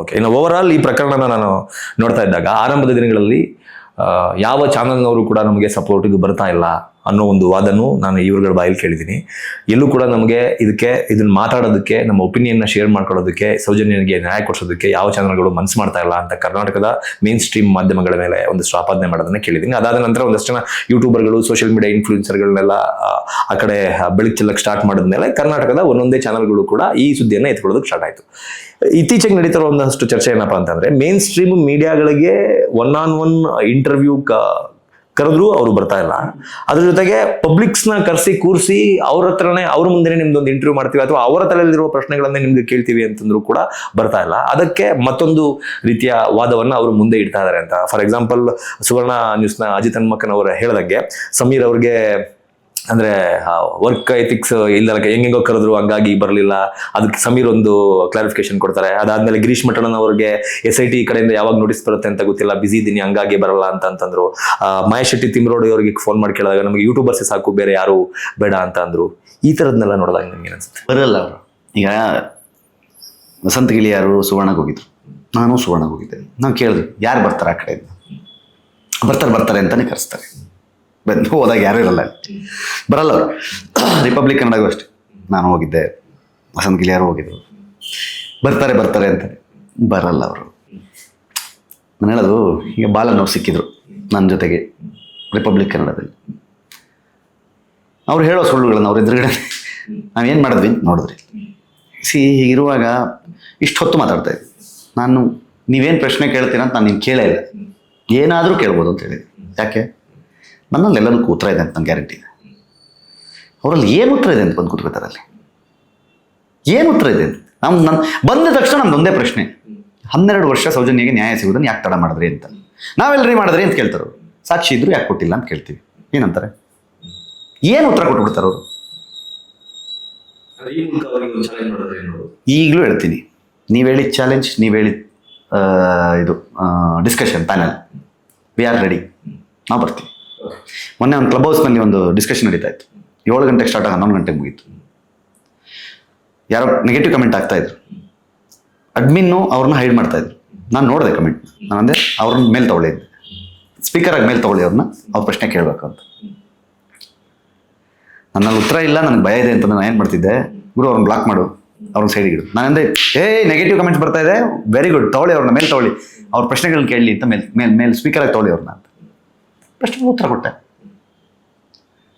Okay ಇನ್ನು over all ಈ ಪ್ರಕರಣನ ನಾನು ನೋಡ್ತಾ ಇದ್ದಾಗ, ಆರಂಭದ ದಿನಗಳಲ್ಲಿ ಯಾವ ಚಾನಲ್ನವರು ಕೂಡ ನಮಗೆ ಸಪೋರ್ಟಿಗೆ ಬರ್ತಾ ಇಲ್ಲ. ಅನ್ನೋ ಒಂದು ವಾದನು ನಾನು ಇವರುಗಳ ಬಾಯಲ್ಲಿ ಕೇಳಿದ್ದೀನಿ. ಎಲ್ಲೂ ಕೂಡ ನಮಗೆ ಇದಕ್ಕೆ, ಇದನ್ನ ಮಾತಾಡೋದಕ್ಕೆ, ನಮ್ಮ ಒಪಿನಿಯನ್ನ ಶೇರ್ ಮಾಡ್ಕೊಳ್ಳೋದಕ್ಕೆ, ಸೌಜನ್ಯನಿಗೆ ನ್ಯಾಯ ಕೊಡಿಸೋದಕ್ಕೆ ಯಾವ ಚಾನಲ್ಗಳು ಮನಸ್ಸು ಮಾಡ್ತಾ ಇಲ್ಲ ಅಂತ ಕರ್ನಾಟಕದ ಮೇನ್ ಸ್ಟ್ರೀಮ್ ಮಾಧ್ಯಮಗಳ ಮೇಲೆ ಒಂದು ಸ್ವಾಪಾದನೆ ಮಾಡೋದನ್ನ ಕೇಳಿದ್ದೀನಿ. ಅದಾದ ನಂತರ ಒಂದಷ್ಟು ಜನ ಯೂಟ್ಯೂಬರ್ಗಳು ಸೋಷಿಯಲ್ ಮೀಡಿಯಾ ಇನ್ಫ್ಲೂಯೆನ್ಸರ್ಗಳನ್ನೆಲ್ಲ ಆ ಕಡೆ ಬೆಳಕು ಚೆಲ್ಲಕ್ಕೆ ಸ್ಟಾರ್ಟ್ ಮಾಡಿದ್ಮೇಲೆ ಕರ್ನಾಟಕದ ಒಂದೊಂದೇ ಚಾನಲ್ಗಳು ಕೂಡ ಈ ಸುದ್ದಿಯನ್ನು ಎತ್ಕೊಳ್ಳೋದಕ್ಕೆ ಸ್ಟಾರ್ಟ್ ಆಯಿತು. ಇತ್ತೀಚೆಗೆ ನಡೀತಿರೋ ಒಂದಷ್ಟು ಚರ್ಚೆ ಏನಪ್ಪಾ ಅಂತಂದ್ರೆ ಮೇನ್ ಸ್ಟ್ರೀಮ್ ಮೀಡಿಯಾಗಳಿಗೆ ಒನ್ ಆನ್ ಒನ್ ಇಂಟರ್ವ್ಯೂ ಕರೆದ್ರು ಅವರು ಬರ್ತಾ ಇಲ್ಲ. ಅದ್ರ ಜೊತೆಗೆ ಪಬ್ಲಿಕ್ಸ್ನ ಕರೆಸಿ, ಕೂರಿಸಿ ಅವ್ರ ಹತ್ರನೇ ಅವ್ರ ಮುಂದೆ ನಿಮ್ದೊಂದು ಇಂಟರ್ವ್ಯೂ ಮಾಡ್ತೀವಿ ಅಥವಾ ಅವರ ತಲೆಯಲ್ಲಿರುವ ಪ್ರಶ್ನೆಗಳನ್ನೇ ನಿಮ್ಗೆ ಕೇಳ್ತೀವಿ ಅಂತಂದ್ರು ಕೂಡ ಬರ್ತಾ ಇಲ್ಲ. ಅದಕ್ಕೆ ಮತ್ತೊಂದು ರೀತಿಯ ವಾದವನ್ನ ಅವರು ಮುಂದೆ ಇಡ್ತಾ ಇದ್ದಾರೆ ಅಂತ. ಫಾರ್ ಎಕ್ಸಾಂಪಲ್ ಸುವರ್ಣ ನ್ಯೂಸ್ನ ಅಜಿತ್ ಹನ್ಮಕ್ಕನ್ ಅವರು ಹೇಳ್ದಂಗೆ ಸಮೀರ್ ಅವ್ರಿಗೆ ಅಂದ್ರೆ ವರ್ಕ್ ಎಥಿಕ್ಸ್ ಇಲ್ಲ ಹೆಂಗೆಂಗೋ ಕರೆದ್ರು, ಹಂಗಾಗಿ ಬರಲಿಲ್ಲ. ಅದಕ್ಕೆ ಸಮೀರ್ ಒಂದು ಕ್ಲಾರಿಫಿಕೇಶನ್ ಕೊಡ್ತಾರೆ. ಅದಾದ್ಮೇಲೆ ಗಿರೀಶ್ ಮಠಣನ್ ಅವ್ರಿಗೆ ಎಸ್ ಐ ಟಿ ಕಡೆಯಿಂದ ಯಾವಾಗ ನೋಟಿಸ್ ಬರುತ್ತೆ ಅಂತ ಗೊತ್ತಿಲ್ಲ. ಬಿಸಿ ಇದ್ದೀನಿ ಹಂಗಾಗಿ ಬರಲ್ಲ ಅಂತ ಅಂತಂದ್ರು. ಮಹೇಶ್ ಶೆಟ್ಟಿ ತಿಮ್ರೋಡಿ ಅವ್ರಿಗೆ ಫೋನ್ ಮಾಡಿ ಕೇಳಿದಾಗ ನಮಗೆ ಯೂಟ್ಯೂಬರ್ಸ್ ಸಾಕು, ಬೇರೆ ಯಾರು ಬೇಡ ಅಂತ ಅಂದ್ರು. ಈ ತರದ್ನೆಲ್ಲ ನೋಡಿದಾಗ ನಿಮ್ಗೆ ಅನ್ಸುತ್ತೆ? ಬರಲ್ಲ ಅವರು. ಈಗ ವಸಂತ ಗಿಳಿಯಾರು ಸುವರ್ಣಕ್ಕೆ ಹೋಗಿದ್ರು. ನಾನು ಸುವರ್ಣಕ್ಕೆ ಹೋಗಿದ್ದೆ ನಾವು ಕೇಳಿದ್ವಿ ಯಾರು ಬರ್ತಾರೆ ಆ ಕಡೆಯಿಂದ? ಬರ್ತಾರೆ ಬರ್ತಾರೆ ಅಂತಾನೆ ಕರೆಸ್ತಾರೆ. ಬಂದು ಹೋದಾಗ ಯಾರೂ ಇರಲ್ಲ. ಬರಲ್ಲ ರಿಪಬ್ಲಿಕ್ ಕನ್ನಡಗೂ ಅಷ್ಟೆ. ನಾನು ಹೋಗಿದ್ದೆ. ವಸಂತ ಗಿಳಿಯಾರು ಹೋಗಿದ್ದರು ಬರ್ತಾರೆ ಬರ್ತಾರೆ ಅಂತಾರೆ ಬರಲ್ಲ ಅವರು. ನಾನು ಹೇಳೋದು, ಈಗ ಬಾಲನವ್ರು ಸಿಕ್ಕಿದ್ರು ನನ್ನ ಜೊತೆಗೆ ರಿಪಬ್ಲಿಕ್ ಕನ್ನಡದಲ್ಲಿ ಅವ್ರು ಹೇಳೋ ಸುಳ್ಳುಗಳನ್ನು ಅವ್ರ ಎದುರುಗಡೆ ನಾವೇನು ಮಾಡಿದ್ವಿ ನೋಡಿದ್ರಿ. ಸಿ, ಹೀಗಿರುವಾಗ ಇಷ್ಟು ಹೊತ್ತು ಮಾತಾಡ್ತಾ ಇದ್ದೆ. ನಾನು, ನೀವೇನು ಪ್ರಶ್ನೆ ಕೇಳ್ತೀರ ಅಂತ ನಾನು ನಿಮ್ಗೆ ಕೇಳೇ ಇಲ್ಲ. ಏನಾದರೂ ಕೇಳ್ಬೋದು ಅಂತ ಹೇಳಿದ್ವಿ ಯಾಕೆ? ನನ್ನಲ್ಲಿ ಎಲ್ಲರಿಗೂ ಉತ್ತರ ಇದೆ ಅಂತ ನಂಗೆ ಗ್ಯಾರಂಟಿ ಇದೆ. ಅವರಲ್ಲಿ ಏನು ಉತ್ತರ ಇದೆ ಅಂತ ಬಂದು ಕೂತ್ಕೋತಾರೆ ಅಲ್ಲಿ? ಏನು ಉತ್ತರ ಇದೆ ಅಂತ? ನಮ್ಮ ನನ್ನ ಬಂದ ತಕ್ಷಣ ನಮ್ದು ಒಂದೇ ಪ್ರಶ್ನೆ. ಹನ್ನೆರಡು ವರ್ಷ ಸೌಜನ್ಯಗೆ ನ್ಯಾಯ ಸಿಗೋದನ್ನ ಯಾಕೆ ತಡ ಮಾಡಿದ್ರಿ ಅಂತ. ನಾವೆಲ್ಲರಿ ಮಾಡಿದ್ರಿ ಅಂತ ಕೇಳ್ತಾರೆ ಸಾಕ್ಷಿ ಇದ್ರು ಯಾಕೆ ಕೊಟ್ಟಿಲ್ಲ ಅಂತ ಕೇಳ್ತೀವಿ. ಏನಂತಾರೆ? ಏನು ಉತ್ತರ ಕೊಟ್ಬಿಡ್ತಾರೆ ಅವರು? ಈಗಲೂ ಹೇಳ್ತೀನಿ. ನೀವು ಹೇಳಿದ ಚಾಲೆಂಜ್ ನೀವು ಹೇಳಿದ ಇದು discussion panel we are ready ನಾವು ಬರ್ತೀವಿ. ಮೊನ್ನೆ ಒಂದು ಕ್ಲಬ್ ಹೌಸ್ನಲ್ಲಿ ಒಂದು ಡಿಸ್ಕಷನ್ ನಡೀತಾ ಇತ್ತು. ಏಳು ಗಂಟೆಗೆ ಸ್ಟಾರ್ಟ್ ಆಗಿ ಹನ್ನೊಂದು ಗಂಟೆಗೆ ಮುಗೀತು. ಯಾರೋ ನೆಗೆಟಿವ್ ಕಮೆಂಟ್ ಆಗ್ತಾ ಇದ್ರು. ಅಡ್ಮಿನ್ನು ಅವ್ರನ್ನ ಹೈಡ್ ಮಾಡ್ತಾ ಇದ್ರು. ನಾನು ನೋಡಿದೆ ಕಮೆಂಟ್ ನಾನು ಅಂದರೆ ಅವ್ರನ್ನ ಮೇಲೆ ತಗೊಳ್ಳಿ ಅಂದೆ. ಸ್ಪೀಕರ್ ಆಗಿ ಮೇಲೆ ತಗೊಳ್ಳಿ ಅವ್ರನ್ನ. ಅವ್ರ ಪ್ರಶ್ನೆ ಕೇಳಬೇಕು ಅಂತ. ನನ್ನಲ್ಲಿ ಉತ್ತರ ಇಲ್ಲ, ನನಗೆ ಭಯ ಇದೆ ಅಂತ ನಾನು ಏನು ಮಾಡ್ತಿದ್ದೆ? ಗುರು, ಅವ್ರನ್ನ ಬ್ಲಾಕ್ ಮಾಡು. ಅವ್ರನ್ನ ಸೈಡಿಗೆ ನಾನು ಅಂದೆ ಏ ನೆಗೆಟಿವ್ ಕಮೆಂಟ್ಸ್ ಬರ್ತಾ ಇದೆ? ವೆರಿ ಗುಡ್ ತಗೊಳ್ಳಿ ಅವ್ರನ್ನ, ಮೇಲೆ ತಗೊಳ್ಳಿ. ಅವ್ರ ಪ್ರಶ್ನೆಗಳನ್ನ ಕೇಳಲಿ ಅಂತ ಮೇಲೆ ಮೇಲೆ ಮೇಲೆ ಸ್ಪೀಕರ್ ಆಗಿ ತಗೊಳ್ಳಿ ಅವ್ರನ್ನ ಅಂತ. ಪ್ರಶ್ನೆಗೆ ಉತ್ತರ ಕೊಟ್ಟೆ.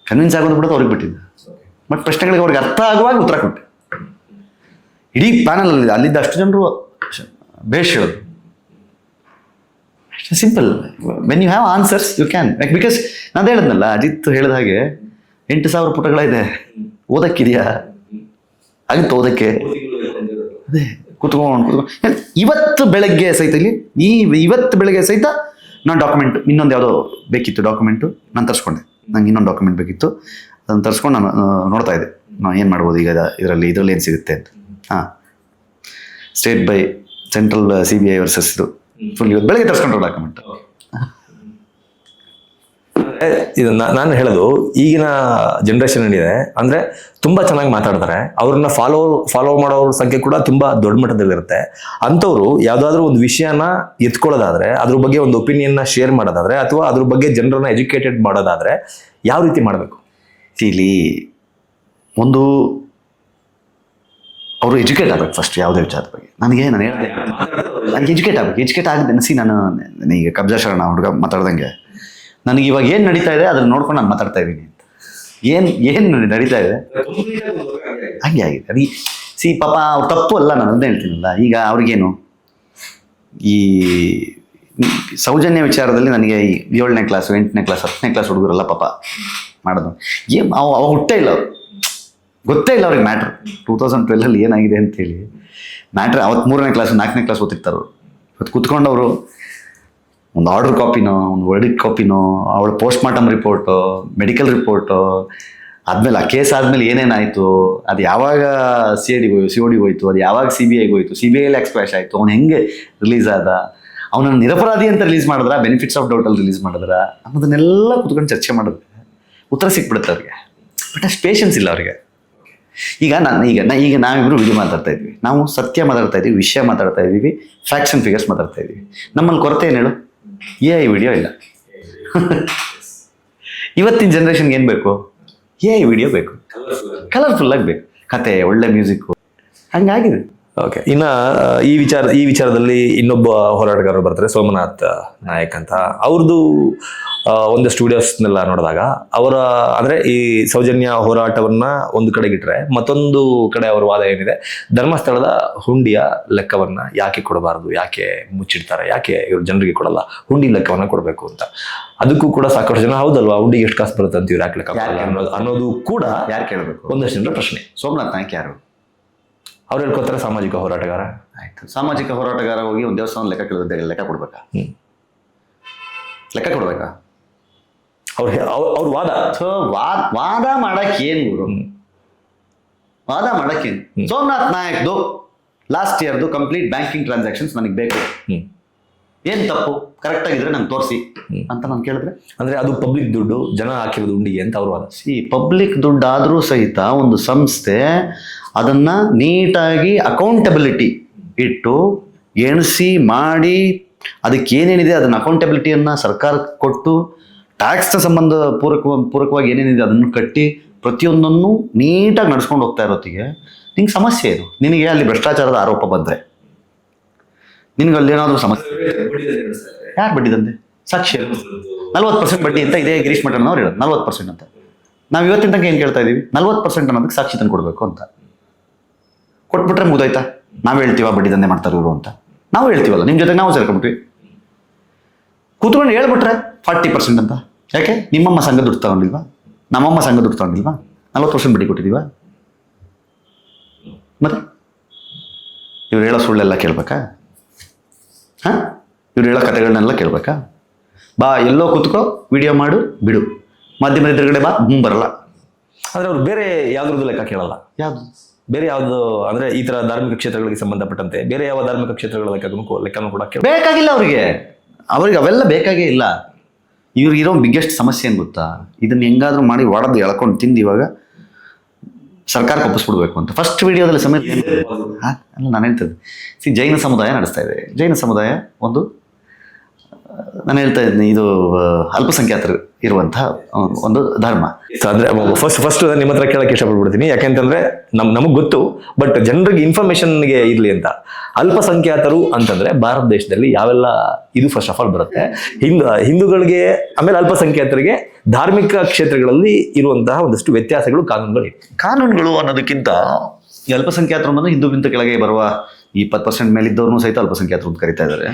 ಕನ್ವಿನ್ಸ್ ಆಗೋದು ಬಿಡೋದು ಅವ್ರಿಗೆ ಬಿಟ್ಟಿದ್ದೆ. ಮತ್ತು ಪ್ರಶ್ನೆಗಳಿಗೆ ಅವ್ರಿಗೆ ಅರ್ಥ ಆಗುವಾಗ ಉತ್ತರ ಕೊಟ್ಟೆ. ಇಡೀ ಪ್ಯಾನಲ್ ಅಲ್ಲಿ, ಅಲ್ಲಿದ್ದ ಅಷ್ಟು ಜನರು ಭೇಷ್ ಹೇಳೋದು simple when you have answers you can because ನಾನು ಹೇಳಿದ್ನಲ್ಲ, ಅಜಿತ್ ಹೇಳಿದ ಹಾಗೆ, ಎಂಟು ಸಾವಿರ ಪುಟಗಳಿದೆ ಓದಕ್ಕಿದೆಯಾ? ಆಗುತ್ತೆ ಓದಕ್ಕೆ. ಅದೇ, ಕುತ್ಕೊಂಡು ಕುತ್ಕೊಂಡು. ಇವತ್ತು ಬೆಳಗ್ಗೆ ಸಹಿತ ಇಲ್ಲಿ, ಈ ಇವತ್ತು ಬೆಳಗ್ಗೆ ಸಹಿತ ನಾನು ಡಾಕ್ಯುಮೆಂಟ್ ಇನ್ನೊಂದು ಯಾವುದೋ ಬೇಕಿತ್ತು ಡಾಕ್ಯುಮೆಂಟು ನಾನು ತರಿಸ್ಕೊಂಡೆ. ನಂಗೆ ಇನ್ನೊಂದು ಡಾಕ್ಯುಮೆಂಟ್ ಬೇಕಿತ್ತು. ಅದನ್ನು ತರಿಸ್ಕೊಂಡು ನಾನು ನೋಡ್ತಾ ಇದ್ದೆ. ನಾನು ಏನು ಮಾಡ್ಬೋದು ಈಗ ಇದರಲ್ಲಿ ಇದರಲ್ಲಿ ಏನು ಸಿಗುತ್ತೆ ಅಂತ. ಹಾಂ. State by central C B I versus ಇದು. ಫುಲ್ ಇವತ್ತು ಬೆಳಗ್ಗೆ ತರಿಸ್ಕೊಂಡ್ರು ಡಾಕ್ಯುಮೆಂಟ್ ಇದು ನಾನು ಹೇಳೋದು, ಈಗಿನ ಜನ್ರೇಷನ್ ಏನಿದೆ ಅಂದ್ರೆ ತುಂಬಾ ಚೆನ್ನಾಗಿ ಮಾತಾಡ್ತಾರೆ. ಅವ್ರನ್ನ ಫಾಲೋ ಫಾಲೋ ಮಾಡೋರ ಸಂಖ್ಯೆ ಕೂಡ ತುಂಬಾ ದೊಡ್ಡ ಮಟ್ಟದಲ್ಲಿರುತ್ತೆ. ಅಂಥವ್ರು ಯಾವ್ದಾದ್ರು ಒಂದು ವಿಷಯನ ಎತ್ಕೊಳ್ಳೋದಾದ್ರೆ, ಅದ್ರ ಬಗ್ಗೆ ಒಂದು ಒಪಿನಿಯನ್ನ ಶೇರ್ ಮಾಡೋದಾದ್ರೆ, ಅಥವಾ ಅದ್ರ ಬಗ್ಗೆ ಜನರನ್ನ ಎಜುಕೇಟೆಡ್ ಮಾಡೋದಾದ್ರೆ, ಯಾವ ರೀತಿ ಮಾಡಬೇಕು? ಇಲ್ಲಿ ಒಂದು ಅವರು ಎಜುಕೇಟ್ ಆಗ್ಬೇಕು ಫಸ್ಟ್ ಯಾವುದೇ ವಿಚಾರದ ಬಗ್ಗೆ. ನನಗೆ ನಾನು ಹೇಳಿದೆ, ನನಗೆ ಎಜುಕೇಟ್ ಆಗ್ಬೇಕು. ಎಜುಕೇಟ್ ಆಗದೆ ಸಿ ನಾನು ನಾನು ಈಗ ಕಬ್ಜಾ ಶರಣ ಹುಡುಗ ಮಾತಾಡ್ದಂಗೆ. ನನಗೆ ಇವಾಗ ಏನು ನಡೀತಾ ಇದೆ, ಅದನ್ನ ನೋಡ್ಕೊಂಡು ನಾನು ಮಾತಾಡ್ತಾ ಇದ್ದೀನಿ ಅಂತ. ಏನು ಏನು ನಡೀತಾ ಇದೆ? ಹಂಗೆ ಆಗಿದೆ. ಅದು, ಸಿ, ಪಾಪ ಅವ್ರು ತಪ್ಪು ಅಲ್ಲ, ನಾನು ಅದನ್ನೇ ಹೇಳ್ತೀನಲ್ಲ, ಈಗ ಅವ್ರಿಗೇನು? ಈ ಸೌಜನ್ಯ ವಿಚಾರದಲ್ಲಿ ನನಗೆ ಈ ಏಳನೇ ಕ್ಲಾಸು ಎಂಟನೇ ಕ್ಲಾಸ್ ಹತ್ತನೇ ಕ್ಲಾಸ್ ಹುಡುಗರಲ್ಲ ಪಾಪ ಮಾಡೋದು. ಏನು, ಅವ, ಅವು ಹುಟ್ಟೇ ಇಲ್ಲ ಅವ್ರು. ಗೊತ್ತೇ ಇಲ್ಲ ಅವ್ರಿಗೆ ಮ್ಯಾಟ್ರ್ ಟೂ ತೌಸಂಡ್ ಟ್ವೆಲ್ಲಲ್ಲಿ ಏನಾಗಿದೆ ಅಂತೇಳಿ ಮ್ಯಾಟ್ರ್ ಅವತ್ತು ಮೂರನೇ ಕ್ಲಾಸ್ ನಾಲ್ಕನೇ ಕ್ಲಾಸ್ ಓದ್ತಿರ್ತಾರೆ ಇವತ್ತು ಕುತ್ಕೊಂಡವರು ಒಂದು ಆರ್ಡರ್ ಕಾಪಿನೋ ಒಂದು ವರ್ಡಿಕ್ ಕಾಪಿನೋ ಅವಳ post mortem report medical report ಆದ್ಮೇಲೆ ಆ ಕೇಸ್ ಆದಮೇಲೆ ಏನೇನಾಯಿತು ಅದು ಯಾವಾಗ ಸಿ ಐ ಡಿಗೆ ಸಿ ಒ ಡಿಗೆ ಹೋಯ್ತು, ಅದು ಯಾವಾಗ ಸಿ ಬಿ ಐಗೆ ಹೋಯ್ತು ಸಿ ಬಿ ಐಲಿ ಎಕ್ಸ್ಪ್ಯಾಶ್ ಆಯಿತು, ಅವ್ನು ಹೆಂಗೆ ರಿಲೀಸ್ ಆದ, ಅವನನ್ನು ನಿರಪರಾಧಿ ಅಂತ ರಿಲೀಸ್ ಮಾಡಿದ್ರ ಬೆನಿಫಿಟ್ಸ್ ಆಫ್ ಡೌಟಲ್ಲಿ ರಿಲೀಸ್ ಮಾಡಿದ್ರ, ಅನ್ನೋದನ್ನೆಲ್ಲ ಕುತ್ಕೊಂಡು ಚರ್ಚೆ ಮಾಡಿದ್ರೆ ಉತ್ತರ ಸಿಕ್ಬಿಡುತ್ತೆ ಅವ್ರಿಗೆ. ಬಟ್ ಅಷ್ಟು ಪೇಷನ್ಸ್ ಇಲ್ಲ ಅವ್ರಿಗೆ. ಈಗ ನಾನು, ಈಗ ನಾ, ಈಗ ನಾವಿಬ್ರು ವಿಡಿಯೋ ಮಾತಾಡ್ತಾ ಇದ್ವಿ. ನಾವು ಸತ್ಯ ಮಾತಾಡ್ತಾ ಇದ್ವಿ, ವಿಷಯ ಮಾತಾಡ್ತಾ ಇದ್ದೀವಿ ಫ್ಯಾಕ್ಷನ್ ಫಿಗರ್ಸ್ ಮಾತಾಡ್ತಾ ಇದ್ವಿ. ನಮ್ಮಲ್ಲಿ ಕೊರತೆ ಏನು ಹೇಳು? ಎ ಐ ವಿಡಿಯೋ ಇಲ್ಲ. ಇವತ್ತಿನ ಜನ್ರೇಷನ್ಗೆ ಏನು ಬೇಕು? ಎ ಐ ವಿಡಿಯೋ ಬೇಕು. ಕಲರ್ಫುಲ್ ಆಗಿ ಬೇಕು. ಕತೆ, ಒಳ್ಳೆ ಮ್ಯೂಸಿಕ್ಕು ಹಂಗಾಗಿದೆ. ಓಕೆ ಇನ್ನ ಈ ವಿಚಾರ ಈ ವಿಚಾರದಲ್ಲಿ ಇನ್ನೊಬ್ಬ ಹೋರಾಟಗಾರರು ಬರ್ತಾರೆ ಸೋಮನಾಥ್ ನಾಯಕ್ ಅಂತ. ಅವ್ರದ್ದು ಒಂದು ಒಂದಷ್ಟು ವಿಡಿಯೋಸ್ನೆಲ್ಲ ನೋಡಿದಾಗ ಅವರ ಅಂದ್ರೆ ಈ ಸೌಜನ್ಯ ಹೋರಾಟವನ್ನ ಒಂದು ಕಡೆಗಿಟ್ರೆ ಮತ್ತೊಂದು ಕಡೆ ಅವರ ವಾದ ಏನಿದೆ ಧರ್ಮಸ್ಥಳದ ಹುಂಡಿಯ ಲೆಕ್ಕವನ್ನ ಯಾಕೆ ಕೊಡಬಾರದು ಯಾಕೆ ಮುಚ್ಚಿಡ್ತಾರೆ ಯಾಕೆ ಇವ್ರು ಜನರಿಗೆ ಕೊಡಲ್ಲ ಹುಂಡಿ ಲೆಕ್ಕವನ್ನ ಕೊಡಬೇಕು ಅಂತ. ಅದಕ್ಕೂ ಕೂಡ ಸಾಕಷ್ಟು ಜನ ಹೌದಲ್ವಾ ಹುಂಡಿಗೆ ಎಷ್ಟು ಕಾಸು ಬರುತ್ತೆ ಅಂತ ಇವ್ರು ಯಾಕೆ ಲೆಕ್ಕ ಅನ್ನೋದು ಅನ್ನೋದು ಕೂಡ ಯಾರು ಕೇಳಬೇಕು? ಒಂದಷ್ಟು ಜನರ ಪ್ರಶ್ನೆ. ಸೋಮನಾಥ್ ನಾಯ್ಕ ಯಾರು? ಅವ್ರು ಹೇಳ್ಕೊತಾರೆ ಸಾಮಾಜಿಕ ಹೋರಾಟಗಾರ. ಆಯ್ತು. ಸಾಮಾಜಿಕ ಹೋರಾಟಗಾರ ಹೋಗಿ ಒಂದು ದೇವಸ್ಥಾನ ಲೆಕ್ಕ ಕೇಳಿದ್ರೆ ಲೆಕ್ಕ ಕೊಡ್ಬೇಕಾ. ಲೆಕ್ಕ ಕೊಡ್ಬೇಕಾ? ಅವ್ರ ಅವ್ರ ವಾದ. ಸೊ ವಾದ ವಾದ ಮಾಡಕ್ ಏನ್ ಗುರು? ವಾದ ಮಾಡಕ್ ಏನ್. ಸೋಮನಾಥ್ ನಾಯಕ್ದು ಲಾಸ್ಟ್ ಇಯರ್ದು ಕಂಪ್ಲೀಟ್ ಬ್ಯಾಂಕಿಂಗ್ ಟ್ರಾನ್ಸಾಕ್ಷನ್ಸ್ ನನಗೆ ಬೇಕು. ಏನ್ ತಪ್ಪು? ಕರೆಕ್ಟ್ ಆಗಿದ್ರೆ ನಂಗೆ ತೋರಿಸಿ ಅಂತ ನಾನು ಕೇಳಿದ್ರೆ? ಅಂದ್ರೆ ಅದು ಪಬ್ಲಿಕ್ ದುಡ್ಡು ಜನ ಹಾಕಿರೋದು ಉಂಡಿಗೆ ಅಂತ ಅವರು ಸಿ ಪಬ್ಲಿಕ್ ದುಡ್ಡು ಆದರೂ ಸಹಿತ ಒಂದು ಸಂಸ್ಥೆ ಅದನ್ನ ನೀಟಾಗಿ ಅಕೌಂಟಬಿಲಿಟಿ ಇಟ್ಟು ಎಣಿಸಿ ಮಾಡಿ ಅದಕ್ಕೆ ಏನೇನಿದೆ ಅದನ್ನ ಅಕೌಂಟಬಿಲಿಟಿಯನ್ನ ಸರ್ಕಾರಕ್ಕೆ ಕೊಟ್ಟು ಟ್ಯಾಕ್ಸ್ನ ಸಂಬಂಧ ಪೂರಕ ಪೂರಕವಾಗಿ ಏನೇನಿದೆ ಅದನ್ನು ಕಟ್ಟಿ ಪ್ರತಿಯೊಂದನ್ನು ನೀಟಾಗಿ ನಡ್ಸ್ಕೊಂಡು ಹೋಗ್ತಾ ಇರೋತ್ತಿಗೆ ನಿಂಗೆ ಸಮಸ್ಯೆ ಇದು. ನಿನಗೆ ಅಲ್ಲಿ ಭ್ರಷ್ಟಾಚಾರದ ಆರೋಪ ಬಂದರೆ. ನಿನಗೆ ಅಲ್ಲಿ ಏನಾದರೂ ಸಮಸ್ಯೆ ಯಾರು ಬಡ್ಡಿ ದಂಧೆ ಸಾಕ್ಷಿ ನಲ್ವತ್ತು ಪರ್ಸೆಂಟ್ ಬಡ್ಡಿ ಅಂತ ಇದೇ ಗಿರೀಶ್ ಮಠನವ್ರು ಹೇಳೋದು. ನಲ್ವತ್ತು ಪರ್ಸೆಂಟ್ ಅಂತ. ನಾವು ಇವತ್ತಿನ ತನಕ ಏನು ಕೇಳ್ತಾ ಇದೀವಿ? ನಲ್ವತ್ತು ಪರ್ಸೆಂಟ್ ಅನ್ನೋದಕ್ಕೆ ಸಾಕ್ಷಿ ತಂದು ಕೊಡಬೇಕು ಅಂತ. ಕೊಟ್ಬಿಟ್ರೆ ಮುಗ್ದಾಯ್ತಾ? ನಾವು ಹೇಳ್ತೀವ ಬಡ್ಡಿ ದಂಧೆ ಮಾಡ್ತಾರೆ ಇವರು ಅಂತ. ನಾವು ಹೇಳ್ತೀವಲ್ಲ ನಿಮ್ಮ ಜೊತೆ ನಾವು ಸೇರ್ಕೊಂಡ್ಬಿಟ್ವಿ. ಕೂತ್ಕೊಂಡು ಹೇಳ್ಬಿಟ್ರೆ ಫಾರ್ಟಿ ಪರ್ಸೆಂಟ್ ಅಂತ. ಯಾಕೆ? ನಿಮ್ಮಮ್ಮ ಸಂಘ ದುಡ್ಡು ತಗೊಂಡಿಲ್ವಾ? ನಮ್ಮಮ್ಮ ಸಂಘ ದುಡ್ಡು ತಗೊಂಡಿಲ್ವಾ? ನಲ್ವತ್ತು ಪರ್ಸೆಂಟ್ ಬಡ್ಡಿ ಕೊಟ್ಟಿದ್ದೀವಾ ಮತ್ತೆ? ಇವ್ರು ಹೇಳೋ ಸುಳ್ಳೆಲ್ಲ ಕೇಳ್ಬೇಕಾ? ಹಾಂ? ಇವ್ರು ಹೇಳೋ ಕಥೆಗಳನ್ನೆಲ್ಲ ಕೇಳಬೇಕಾ? ಬಾ ಎಲ್ಲೋ ಕೂತ್ಕೋ ವಿಡಿಯೋ ಮಾಡು ಬಿಡು. ಮಾಧ್ಯಮದ ಎದುರುಗಡೆ ಬಾ ಹ್ಞೂ ಬರಲ್ಲ. ಆದರೆ ಅವ್ರು ಬೇರೆ ಯಾವುದ್ರದ್ದು ಲೆಕ್ಕ ಕೇಳಲ್ಲ. ಯಾವುದು? ಬೇರೆ ಯಾವುದು ಅಂದರೆ ಈ ಥರ ಧಾರ್ಮಿಕ ಕ್ಷೇತ್ರಗಳಿಗೆ ಸಂಬಂಧಪಟ್ಟಂತೆ ಬೇರೆ ಯಾವ ಧಾರ್ಮಿಕ ಕ್ಷೇತ್ರಗಳ ಲೆಕ್ಕನೂ ಲೆಕ್ಕನೂ ಕೂಡ ಕೇಳ ಬೇಕಾಗಿಲ್ಲ ಅವರಿಗೆ. ಅವ್ರಿಗೆ ಅವೆಲ್ಲ ಬೇಕಾಗೇ ಇಲ್ಲ. ಇವ್ರಿಗಿರೋ ಬಿಗ್ಗೆಸ್ಟ್ ಸಮಸ್ಯೆ ಏನು ಗೊತ್ತಾ? ಇದನ್ನು ಹೆಂಗಾದರೂ ಮಾಡಿ ಒಡೆದು ಎಳ್ಕೊಂಡು ತಿಂದು ಇವಾಗ ಸರ್ಕಾರಕ್ಕೆ ಒಪ್ಪಿಸ್ಬಿಡ್ಬೇಕು ಅಂತ. ಫಸ್ಟ್ ವಿಡಿಯೋದಲ್ಲಿ ಸಮೇತ ನಾನು ಹೇಳ್ತೇನೆ. ಸಿ ಜೈನ ಸಮುದಾಯ ನಡೆಸ್ತಾ ಇದೆ. ಜೈನ ಸಮುದಾಯ ಒಂದು ನಾನು ಹೇಳ್ತಾ ಇದ್ದೀನಿ ಇದು ಅಲ್ಪಸಂಖ್ಯಾತರು. ಇರುವಂತಹ ಒಂದು ಧರ್ಮ. ಅಂದ್ರೆ ಫಸ್ಟ್ ಫಸ್ಟ್ ನಿಮ್ಮ ಹತ್ರ ಕೇಳಕ್ಕೆ ಇಷ್ಟಪಡ್ಬಿಡ್ತೀನಿ. ಯಾಕೆಂತಂದ್ರೆ ನಮ್ ನಮಗ್ ಗೊತ್ತು ಬಟ್ ಜನರಿಗೆ ಇನ್ಫಾರ್ಮೇಶನ್ಗೆ ಇರ್ಲಿ ಅಂತ. ಅಲ್ಪಸಂಖ್ಯಾತರು ಅಂತಂದ್ರೆ ಭಾರತ ದೇಶದಲ್ಲಿ ಯಾವೆಲ್ಲ ಇದು ಫಸ್ಟ್ ಆಫ್ ಆಲ್ ಬರುತ್ತೆ. ಹಿಂದೂ ಹಿಂದೂಗಳಿಗೆ ಆಮೇಲೆ ಅಲ್ಪಸಂಖ್ಯಾತರಿಗೆ ಧಾರ್ಮಿಕ ಕ್ಷೇತ್ರಗಳಲ್ಲಿ ಇರುವಂತಹ ಒಂದಷ್ಟು ವ್ಯತ್ಯಾಸಗಳು ಕಾನೂನುಗಳು ಕಾನೂನುಗಳು ಅನ್ನೋದಕ್ಕಿಂತ ಈ ಅಲ್ಪಸಂಖ್ಯಾತರು ಅನ್ನೋದು ಹಿಂದೂಗಿಂತ ಕೆಳಗೆ ಬರುವ ಇಪ್ಪತ್ತು ಪರ್ಸೆಂಟ್ ಮೇಲಿದ್ದವ್ರನ್ನೂ ಸಹಿತ ಅಲ್ಪಸಂಖ್ಯಾತರು ಅಂತ ಕರಿತಾ ಇದ್ದಾರೆ.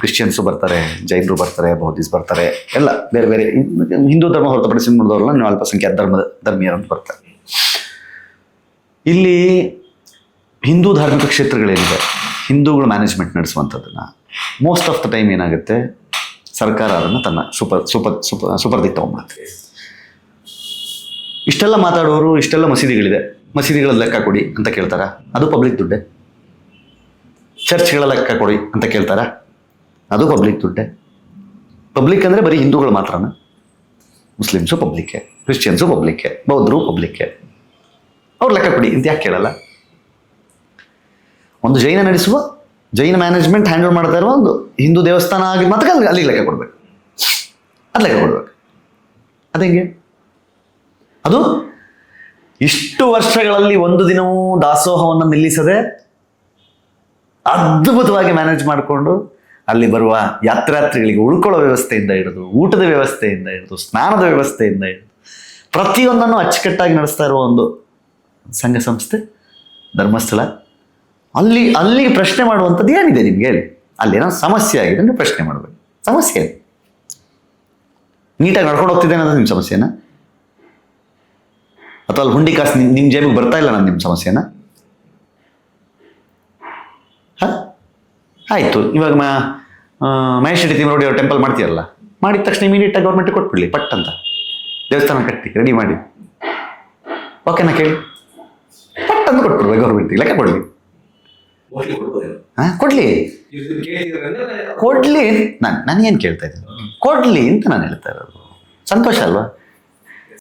ಕ್ರಿಶ್ಚಿಯನ್ಸು ಬರ್ತಾರೆ, ಜೈನರು ಬರ್ತಾರೆ ಬೌದ್ಧಿಸ್ ಬರ್ತಾರೆ, ಎಲ್ಲ ಬೇರೆ ಬೇರೆ. ಹಿಂದೂ ಧರ್ಮ ಹೊರತುಪಡಿಸಿ ನೋಡಿದವ್ರಲ್ಲ ನೀವು ಅಲ್ಪಸಂಖ್ಯಾತ ಧರ್ಮದ ಧರ್ಮೀಯರು ಅಂತ ಬರ್ತಾರೆ. ಇಲ್ಲಿ ಹಿಂದೂ ಧಾರ್ಮಿಕ ಕ್ಷೇತ್ರಗಳೇನಿದೆ? ಹಿಂದೂಗಳು ಮ್ಯಾನೇಜ್ಮೆಂಟ್ ನಡೆಸುವಂಥದ್ದನ್ನು. ಮೋಸ್ಟ್ ಆಫ್ ದ ಟೈಮ್ ಏನಾಗುತ್ತೆ? ಸರ್ಕಾರ ಅದನ್ನು ತನ್ನ ಸೂಪರ್ ಸೂಪರ್ ಸೂಪರ್ ಸುಪರ್ದಿಗೆ ತಗೊಂಡ್ಬಿಡುತ್ತೆ. ಇಷ್ಟೆಲ್ಲ ಮಾತಾಡೋರು, ಇಷ್ಟೆಲ್ಲ ಮಸೀದಿಗಳಿದೆ. ಮಸೀದಿಗಳ ಲೆಕ್ಕ ಕೊಡಿ ಅಂತ ಕೇಳ್ತಾರ? ಅದು ಪಬ್ಲಿಕ್ ದುಡ್ಡೆ. ಚರ್ಚ್ಗಳ ಲೆಕ್ಕ ಕೊಡಿ ಅಂತ ಕೇಳ್ತಾರ? ಅದು ಪಬ್ಲಿಕ್ ದುಡ್ಡೆ. ಪಬ್ಲಿಕ್ ಅಂದರೆ ಬರೀ ಹಿಂದೂಗಳು ಮಾತ್ರನ? ಮುಸ್ಲಿಮ್ಸು ಪಬ್ಲಿಕ್ಕೆ ಕ್ರಿಶ್ಚಿಯನ್ಸು ಪಬ್ಲಿಕ್ಕೆ ಬೌದ್ಧರು ಪಬ್ಲಿಕ್ಕೆ ಅವ್ರು ಲೆಕ್ಕ ಕೊಡಿ ಅಂತ ಯಾಕೆ ಕೇಳಲ್ಲ? ಒಂದು ಜೈನ ನಡೆಸುವ, ಜೈನ ಮ್ಯಾನೇಜ್ಮೆಂಟ್ ಹ್ಯಾಂಡಲ್ ಮಾಡ್ತಾ ಇರುವ ಒಂದು ಹಿಂದೂ ದೇವಸ್ಥಾನ ಆಗಿ ಮಾತ್ರ ಅಲ್ಲಿ, ಅಲ್ಲಿಗೆ ಲೆಕ್ಕ ಕೊಡ್ಬೇಕು. ಅದು ಲೆಕ್ಕ ಕೊಡ್ಬೇಕು. ಅದೇ ಅದು ಇಷ್ಟು ವರ್ಷಗಳಲ್ಲಿ ಒಂದು ದಿನವೂ ದಾಸೋಹವನ್ನು ನಿಲ್ಲಿಸದೆ ಅದ್ಭುತವಾಗಿ ಮ್ಯಾನೇಜ್ ಮಾಡಿಕೊಂಡು ಅಲ್ಲಿ ಬರುವ ಯಾತ್ರಾರ್ಥಿಗಳಿಗೆ ಉಳ್ಕೊಳ್ಳೋ ವ್ಯವಸ್ಥೆಯಿಂದ ಹಿಡಿದು, ಊಟದ ವ್ಯವಸ್ಥೆಯಿಂದ ಹಿಡಿದು, ಸ್ನಾನದ ವ್ಯವಸ್ಥೆಯಿಂದ ಹಿಡಿದು, ಪ್ರತಿಯೊಂದನ್ನು ಅಚ್ಚುಕಟ್ಟಾಗಿ ನಡೆಸ್ತಾ ಇರುವ ಒಂದು ಸಂಘ ಸಂಸ್ಥೆ, ಧರ್ಮಸ್ಥಳ. ಅಲ್ಲಿ, ಅಲ್ಲಿಗೆ ಪ್ರಶ್ನೆ ಮಾಡುವಂಥದ್ದು ಏನಿದೆ ನಿಮಗೆ ಹೇಳಿ? ಏನೋ ಸಮಸ್ಯೆ ಆಗಿದೆ ನೀವು ಪ್ರಶ್ನೆ ಮಾಡಬೇಕು. ಸಮಸ್ಯೆ? ನೀಟಾಗಿ ನಡ್ಕೊಂಡು ಹೋಗ್ತಿದ್ದೇನೆ ಅನ್ನೋದು ನಿಮ್ಮ ಸಮಸ್ಯೆನಾ? ಅಥವಾ ಅಲ್ಲಿ ಹುಂಡಿ ಕಾಸು ನಿಮ್ ನಿಮ್ಮ ಜೇಬಿಗೆ ಬರ್ತಾ ಇಲ್ಲ ನಾನು ನಿಮ್ಮ ಸಮಸ್ಯೆನ ಹಾಂ ಆಯಿತು ಇವಾಗ ಮ ಮಹೇಶ್ ರೆಡ್ಡಿ ತಿಮ್ಮರೋಡಿ ಅವ್ರು ಟೆಂಪಲ್ ಮಾಡ್ತೀರಲ್ಲ ಮಾಡಿದ ತಕ್ಷಣ ಇಮಿಡಿಯೇಟಾಗಿ ಗೌರ್ಮೆಂಟ್ ಕೊಟ್ಬಿಡಲಿ ಪಟ್ ಅಂತ. ದೇವಸ್ಥಾನ ಕಟ್ಟಿ ರೆಡಿ ಮಾಡಿ. ಓಕೆನಾ ಕೇಳಿ. ಪಟ್ ಅಂತ ಕೊಟ್ಬಿಡ್ಬೇಕು ಗೌರ್ಮೆಂಟಿಗೆ ಲೆಕ್ಕ ಕೊಡಲಿ. ಹಾಂ ಕೊಡಲಿ. ಕೊಡಲಿ ನಾನು ನಾನು ಏನು ಕೇಳ್ತಾ ಇದ್ದೀನಿ? ಕೊಡಲಿ ಅಂತ ನಾನು ಹೇಳ್ತಾ ಇರೋದು. ಸಂತೋಷ ಅಲ್ವಾ?